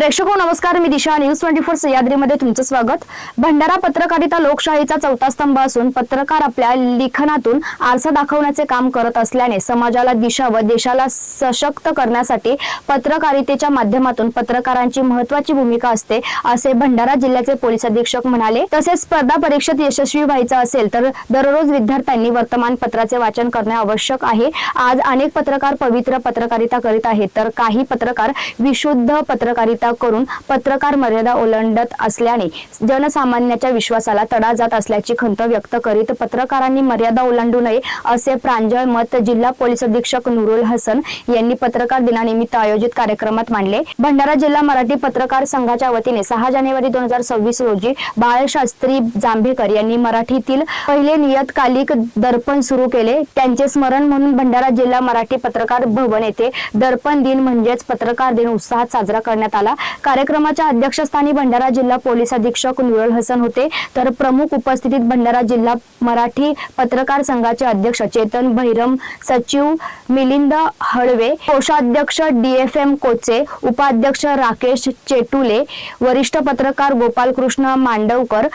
प्रेक्षको नमस्कार मी Disha. News twenty four सह्याद्रीमध्ये तुमचं स्वागत. भंडारा पत्रकारिता लोकशाहीचा चौथा स्तंभ असून पत्रकार आपल्या लिखाणातून आरसा दाखवण्याचे काम करत असल्याने समाजाला दिशा व देशाला सशक्त करण्यासाठी पत्रकारितेच्या माध्यमातून पत्रकारांची महत्वाची भूमिका असते असे भंडारा जिल्ह्याचे पोलीस अधीक्षक म्हणाले. तसेच स्पर्धा परीक्षेत यशस्वी व्हायचं असेल तर दररोज विद्यार्थ्यांनी वर्तमानपत्राचे वाचन करणे आवश्यक आहे. आज अनेक पत्रकार पवित्र पत्रकारिता करीत आहेत तर काही पत्रकार विशुद्ध पत्रकारिता करून पत्रकार मर्यादा ओलांडत असल्याने जनसामान्याच्या विश्वासाला तडा जात असल्याची खंत व्यक्त करीत पत्रकारांनी मर्यादा ओलांडू नये असे प्रांजळ मत जिल्हा पोलीस अधीक्षक नुरुल हसन यांनी पत्रकार दिनानिमित्त आयोजित कार्यक्रमात मांडले. भंडारा जिल्हा मराठी पत्रकार संघाच्या वतीने सहा जानेवारी दोन हजार सव्वीस रोजी बाळशास्त्री जांभेकर यांनी मराठीतील पहिले नियतकालिक दर्पण सुरू केले. त्यांचे स्मरण म्हणून भंडारा जिल्हा मराठी पत्रकार भवन येथे दर्पण दिन म्हणजेच पत्रकार दिन उत्साहात साजरा करण्यात आला. कार्यक्रमाच्या अध्यक्षस्थानी भंडारा जिल्हा पोलीस अधीक्षक नुरल हसन होते. तर प्रमुख उपस्थितीत भंडारा जिल्हा मराठी पत्रकार संघाचे अध्यक्ष चेतन भैरम सचिव मिलिंद हळवे कोषाध्यक्ष एम कोचे उपाध्यक्ष राकेश चेटुले वरिष्ठ पत्रकार गोपालकृष्ण मांडवकर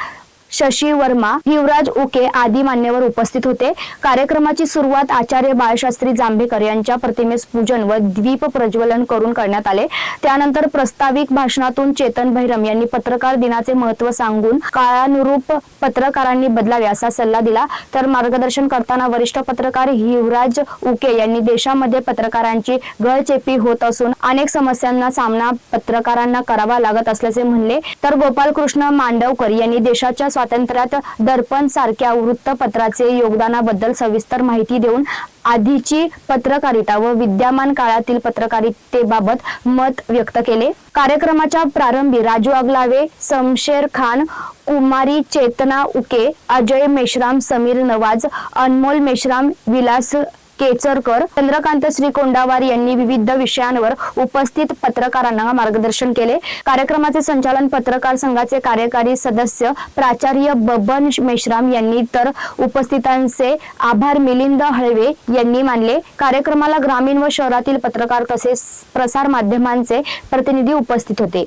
शशी वर्मा युवराज उके आदी मान्यवर उपस्थित होते. कार्यक्रमाची सुरुवात आचार्य बाळशास्त्री जांभेकर यांच्या प्रतिमेस पूजन व द्वीप प्रज्वलन करून करण्यात आले. त्यानंतर प्रस्ताविक भाषणातून चेतन भैरम यांनी पत्रकार दिनाचे महत्त्व सांगून काळानुरूप पत्रकारांनी बदलावे असा सल्ला दिला. तर मार्गदर्शन करताना वरिष्ठ पत्रकार युवराज उके यांनी देशामध्ये पत्रकारांची गळचेपी होत असून अनेक समस्यांना सामना पत्रकारांना करावा लागत असल्याचे म्हणले. तर गोपालकृष्ण मांडवकर यांनी देशाच्या स्वातंत्र्यात दर्पण सारख्या वृत्तपत्राचे योगदानाबद्दल सविस्तर माहिती देऊन आधीची पत्रकारिता व विद्यमान काळातील पत्रकारितेबाबत मत व्यक्त केले. कार्यक्रमाच्या प्रारंभी राजू अगलावे समशेर खान कुमारी चेतना उके अजय मेश्राम समीर नवाज अनमोल मेश्राम विलास केचरकर चंद्रकांत श्रीकोंडावार यांनी विविध विषयांवर उपस्थित पत्रकारांना मार्गदर्शन केले. कार्यक्रमाचे संचालन पत्रकार संघाचे कार्यकारी सदस्य प्राचार्य बबन मेश्राम यांनी तर उपस्थितांचे आभार मिलिंद हळवे यांनी मानले. कार्यक्रमाला ग्रामीण व शहरातील पत्रकार तसेच प्रसार माध्यमांचे प्रतिनिधी उपस्थित होते.